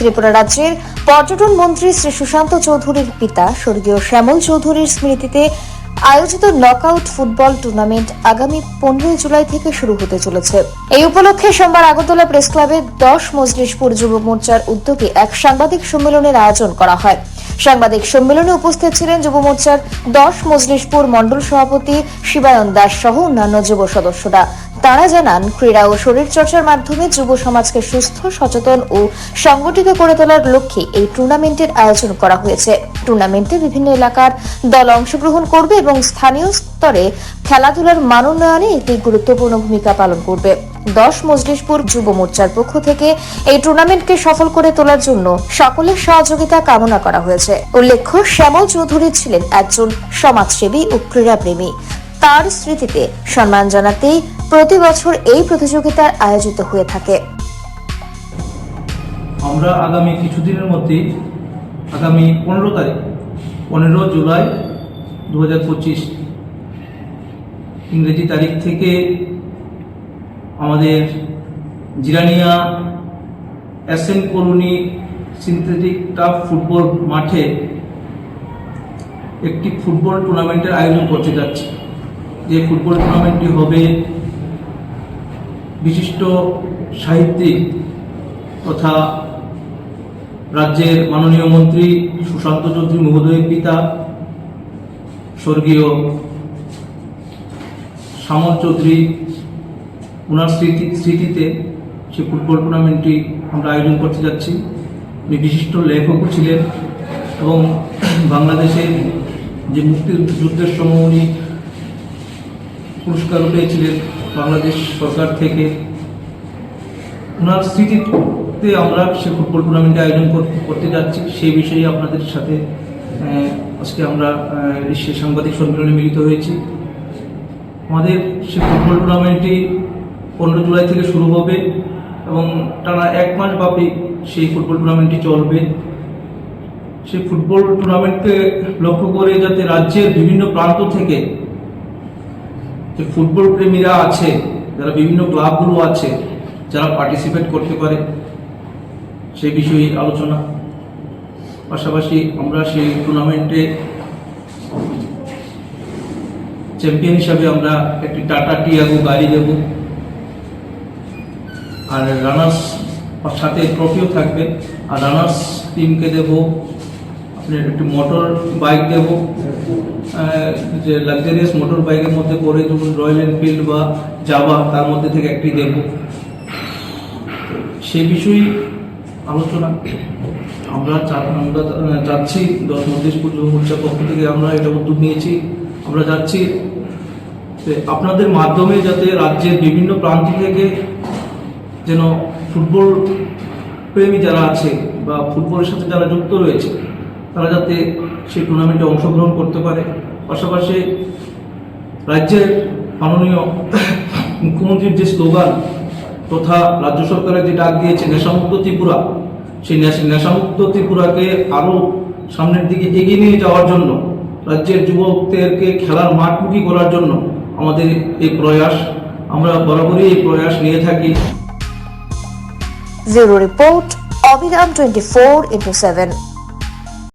ত্রিপুরা রাজ্যের পর্যটন মন্ত্রী শ্রী সুশান্ত চৌধুরীর পিতা স্বর্গীয় শ্যামল চৌধুরীর স্মৃতিতে আয়োজিত নকআউট ফুটবল টুর্নামেন্ট আগামী পনেরোই জুলাই থেকে শুরু হতে চলেছে। এই উপলক্ষে সোমবার আগরতলা প্রেস ক্লাবে দশ মজলিশপুর যুব মোর্চার উদ্যোগে এক সাংবাদিক সম্মেলনের আয়োজন করা হয়। সাংবাদিক সম্মেলনে উপস্থিত ছিলেন যুব মোর্চার দশ মজলিশপুর মণ্ডল সভাপতি শিবায়ন দাস সহ অন্যান্য যুব সদস্যরা। তারা জানান, ক্রীড়া ও শরীরচর্চার মাধ্যমে যুব সমাজকে সুস্থ, সচেতন ও সংগঠিত করে তোলার লক্ষ্যে এই টুর্নামেন্টের আয়োজন করা হয়েছে। টুর্নামেন্টে বিভিন্ন এলাকার দল অংশগ্রহণ করবে এবং স্থানীয় স্তরে খেলাধুলার মান উন্নয়নে একটি গুরুত্বপূর্ণ ভূমিকা পালন করবে। দশ মজলিশপুর যুব মোর্চার পক্ষ থেকে এই টুর্নামেন্টকে সফল করে তোলার জন্য সকলের সহযোগিতা কামনা করা হয়েছে। উল্লেখ্য, শ্যামল চৌধুরী ছিলেন একজন সমাজসেবী ও ক্রীড়াপ্রেমী। তার স্মৃতিতে সম্মান জানাতেই প্রতি বছর এই প্রতিযোগিতার আয়োজিত হয়ে থাকে। আমরা আগামী কিছুদিনের মধ্যেই আগামী পনেরো তারিখ, পনেরো জুলাই দু হাজার পঁচিশ। ইংরেজি তারিখ থেকে আমাদের জিরানিয়া অ্যাসেন কলোনি সিনথেটিক টাফ ফুটবল মাঠে একটি ফুটবল টুর্নামেন্টের আয়োজন করতে যাচ্ছি। যে ফুটবল টুর্নামেন্টটি হবে বিশিষ্ট সাহিত্যিক তথা রাজ্যের মাননীয় মন্ত্রী সুশান্ত চৌধুরী মহোদয়ের পিতা, স্বর্গীয় শ্যামল চৌধুরী ওনার স্মৃতি, স্মৃতিতে সে ফুটবল টুর্নামেন্টটি আমরা আয়োজন করতে যাচ্ছি। উনি বিশিষ্ট লেখকও ছিলেন এবং বাংলাদেশের যে মুক্তিযুদ্ধের সময় উনি পুরস্কারও পেয়েছিলেন বাংলাদেশ সরকার থেকে। ওনার স্মৃতিতে আমরা সে ফুটবল টুর্নামেন্ট আয়োজন করতে যাচ্ছি। সেই বিষয়ে আপনাদের সাথে আজকে আমরা সে সাংবাদিক সম্মেলনে মিলিত হয়েছি। আমাদের সে ফুটবল টুর্নামেন্টটি পনেরো জুলাই থেকে শুরু হবে এবং টানা এক মাস ব্যাপী সেই ফুটবল টুর্নামেন্টটি চলবে। সেই ফুটবল টুর্নামেন্টকে লক্ষ্য করে যাতে রাজ্যের বিভিন্ন প্রান্ত থেকে যে ফুটবল প্রেমীরা আছে, যারা বিভিন্ন ক্লাবগুলো আছে, যারা পার্টিসিপেট করতে পারে সেই বিষয়ে আলোচনা। পাশাপাশি আমরা সেই টুর্নামেন্টে চ্যাম্পিয়ন হিসাবে আমরা একটি টাটা টিয়াগো গাড়ি দেব। আর রানার্স সাথে ট্রফিও থাকবে। আর রানার্স টিমকে দেব। আপনার একটি মোটর বাইক দেব। যে লাক্সারিয়াস মোটর বাইকের মধ্যে পড়ে যেমন রয়্যাল এনফিল্ড বা জাভা তার মধ্যে থেকে একটি দেব। সে বিষয়ে আলোচনা। আমরা আমরা যাচ্ছি, দশ মধ্যেশপুর যুব মোর্চার পক্ষ থেকে আমরা এটা উদ্যোগ নিয়েছি। আমরা যাচ্ছি। আপনাদের মাধ্যমে যাতে রাজ্যের বিভিন্ন প্রান্ত থেকে যেন ফুটবল প্রেমী যারা আছে বা ফুটবলের সাথে যারা যুক্ত রয়েছে, তারা যাতে সেই টুর্নামেন্টে অংশগ্রহণ করতে পারে। পাশাপাশি রাজ্যের মাননীয় মুখ্যমন্ত্রীর যে স্লোগান তথা রাজ্য সরকারের যে ডাক দিয়েছে নেশামুক্ত ত্রিপুরা, সেই নেশা- নেশামুক্ত ত্রিপুরাকে আরও সামনের দিকে এগিয়ে নিয়ে যাওয়ার জন্য, রাজ্যের যুবকদেরকে খেলার মাঠমুখী করার জন্য আমাদের এই প্রয়াস, আমরা বরাবরই এই প্রয়াস নিয়ে থাকি। Bureau report twenty four into seven